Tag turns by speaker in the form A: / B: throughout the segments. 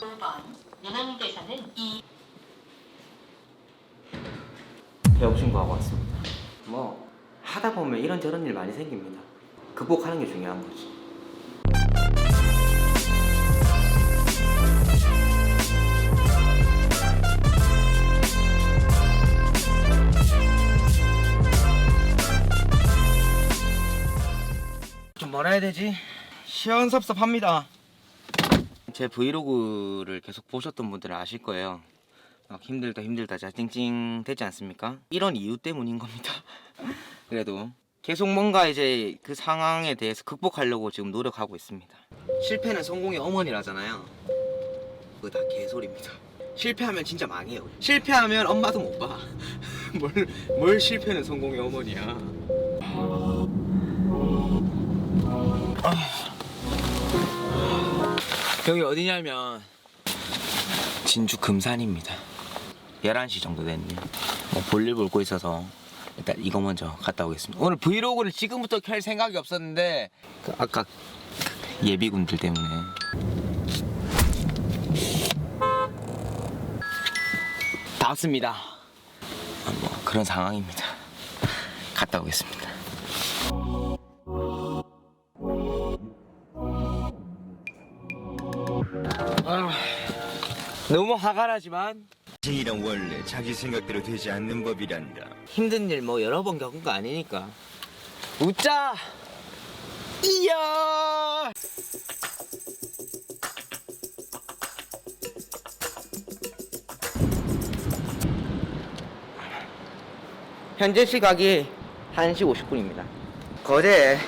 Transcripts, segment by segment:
A: 5번 연안대사는 이
B: 배우신거하고 왔습니다. 뭐 하다 보면 이런저런 일 많이 생깁니다. 극복하는 게 중요한 거지. 좀 뭐라 해야 되지? 시원섭섭합니다. 제 브이로그를 계속 보셨던 분들은 아실 거예요. 막 힘들다 힘들다 자 찡찡 되지 않습니까? 이런 이유 때문인 겁니다. 그래도 계속 뭔가 이제 그 상황에 대해서 극복하려고 지금 노력하고 있습니다. 실패는 성공의 어머니라잖아요. 그거 다 개소리입니다. 실패하면 진짜 망해요. 실패하면 엄마도 못 봐. 뭘, 뭘 실패는 성공의 어머니야. 여기 어디냐면 진주 금산입니다. 11시 정도 됐네요. 뭐 볼일 볼고 있어서 일단 이거 먼저 갔다 오겠습니다. 오늘 브이로그를 지금부터 켤 생각이 없었는데 그 아까 그 예비군들 때문에 다 왔습니다. 아, 뭐 그런 상황입니다. 갔다 오겠습니다. 너무 화가 나지만
C: 인생이란 원래 자기 생각대로 되지 않는 법이란다.
B: 힘든 일 뭐 여러 번 겪은 거 아니니까. 웃자! 이야! 현재 시각이 1시 50분입니다. 거제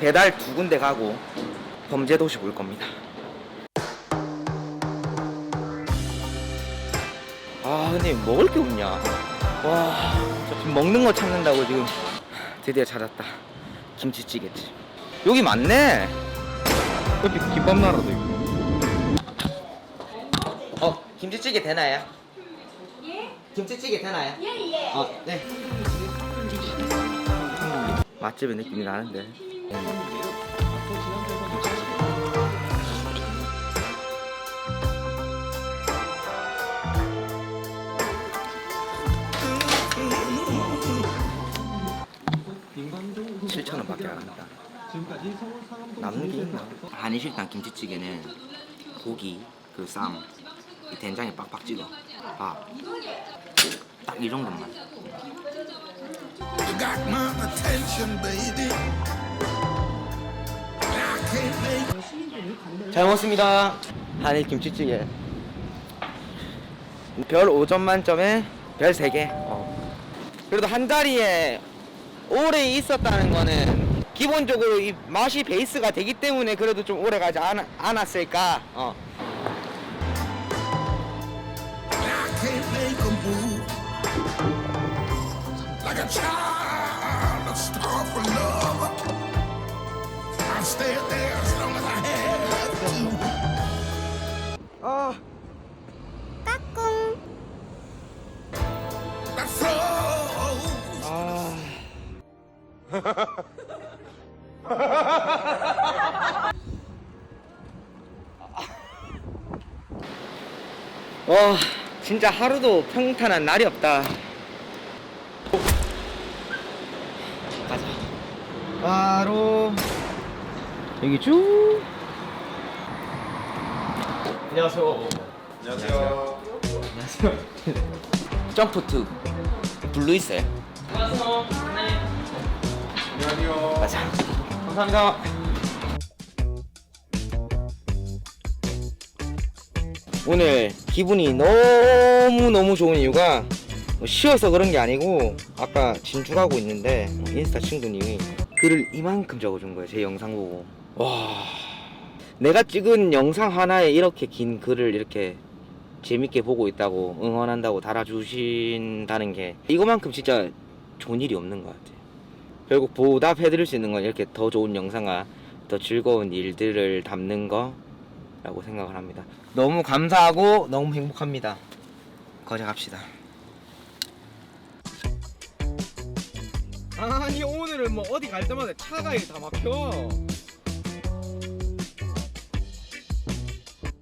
B: 배달 두 군데 가고 범죄 도시 볼 겁니다 근데 먹을 게 없냐 와, 저 지금 먹는 거 찾는다고 지금 드디어 찾았다. 김치찌개집. 여기 맞네. 여기 김밥 나라도 있고. 어, 김치찌개 되나요? 예? 김치찌개 되나요? 예, 예. 어, 네. 맛집의 느낌이 나는데. 칠 원밖에 안 한다. 남는 게 있나? 한의식당 김치찌개는 고기, 그 쌈, 이 된장에 빡빡 찍어. 밥. 딱 이 정도만.
D: Make
B: 잘 먹었습니다. 한일 김치찌개. 별 5점 만점에 별 3개. 어. 그래도 한 자리에 오래 있었다는 거는 기본적으로 이 맛이 베이스가 되기 때문에 그래도 좀 오래 가지 않, 않았을까. 어.
D: I
B: 와, 진짜 하루도 평탄한 날이 없다. 가자. 바로 여기 쭉. 안녕하세요. 안녕하세요. 안녕하세요. 점프 투 블루 있어요. 안녕하세요. 안 녕하세요. 가자. 감사합니다. 오늘 기분이 너무 너무 좋은 이유가 뭐 쉬어서 그런 게 아니고 아까 진주 가고 있는데 인스타 친구님이 글을 이만큼 적어준 거예요 제 영상 보고 와 내가 찍은 영상 하나에 이렇게 긴 글을 이렇게 재밌게 보고 있다고 응원한다고 달아주신다는 게 이거만큼 진짜 좋은 일이 없는 것 같아요 결국 보답해드릴 수 있는 건 이렇게 더 좋은 영상과 더 즐거운 일들을 담는 거라고 생각을 합니다. 너무 감사하고 너무 행복합니다. 거제 갑시다. 아니 오늘은 뭐 어디 갈 때마다 차가 다 막혀.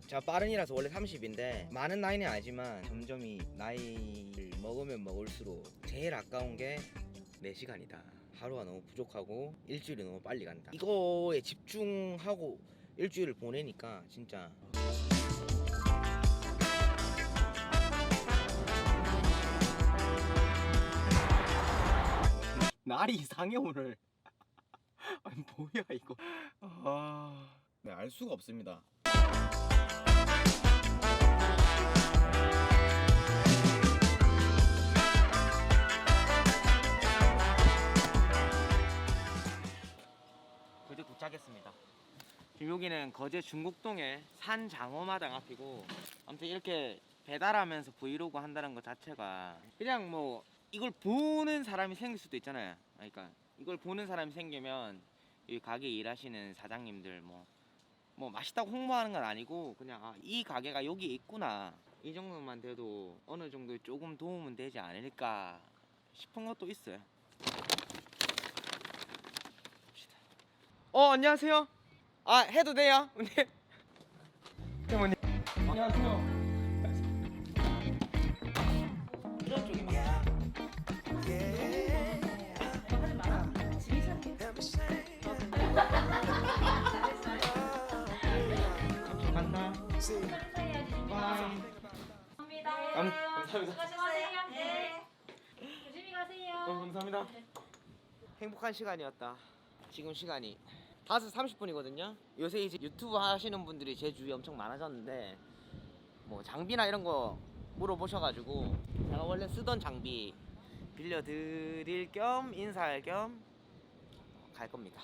B: 제가 빠른이라서 원래 30인데 많은 나이는 아니지만 점점 이 나이를 먹으면 먹을수록 제일 아까운 게 4시간이다. 하루가 너무 부족하고 일주일이 너무 빨리 간다. 이거에 집중하고 일주일을 보내니까 진짜 날이 이상해 오늘. 아니 뭐야 이거. 아, 네, 알 수가 없습니다. 도착했습니다. 지금 여기는 거제 중국동의 산장어마당 앞이고 아무튼 이렇게 배달하면서 브이로그 한다는 것 자체가 그냥 뭐 이걸 보는 사람이 생길 수도 있잖아요. 그러니까 이걸 보는 사람이 생기면 이 가게 일하시는 사장님들 뭐뭐 맛있다고 홍보하는 건 아니고 그냥 아, 이 가게가 여기 있구나 이 정도만 돼도 어느 정도 조금 도움은 되지 않을까 싶은 것도 있어요. 봅시다. 어 안녕하세요. 아 해도 돼요? 네. 어머니. 안녕하세요. 간다. 바이.
A: 감사합니다.
B: 감, 감사합니다.
A: 수고하세요. 네. 조심히 가세요.
B: 어, 감사합니다. 행복한 시간이었다. 지금 시간이 5시 30분이거든요. 요새 이제 유튜브 하시는 분들이 제 주위에 엄청 많아졌는데 뭐 장비나 이런 거 물어보셔가지고 제가 원래 쓰던 장비 빌려드릴 겸 인사할 겸 갈 겁니다.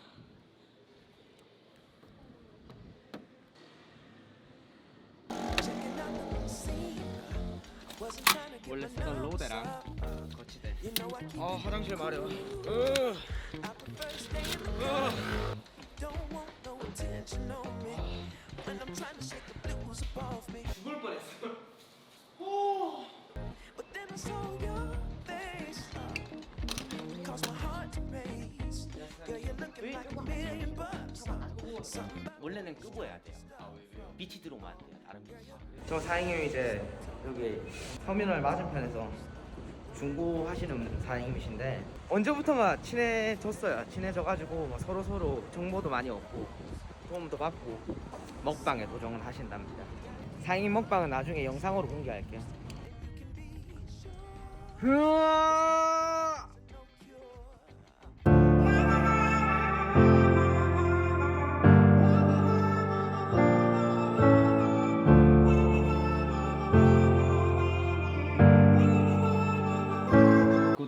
B: 원래 쓰던 로데랑 거치대. 아 화장실 마려. 으. 으. 죽을 뻔했어. 오.
E: But then I saw your face. Caused my heart to race. Girl, you're looking like a million bucks. Something
B: 원래는 끄고 해야 돼요. 빛이 들어오면 안 돼요. 다른 빛이. 저 사장님이 이제 여기 터미널 맞은편에서 중고 하시는 사장님이신데 언제부턴가 친해졌어요. 친해져가지고 뭐 서로 서로 정보도 많이 얻고 도움도 받고 먹방에 도전을 하신답니다. 사장님 먹방은 나중에 영상으로 공개할게요.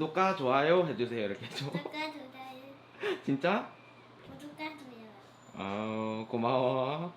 B: 구독과 좋아요 해주세요 이렇게 해줘.
F: 구독과 좋아요
B: 진짜?
F: 구독과 좋아요
B: 아 고마워.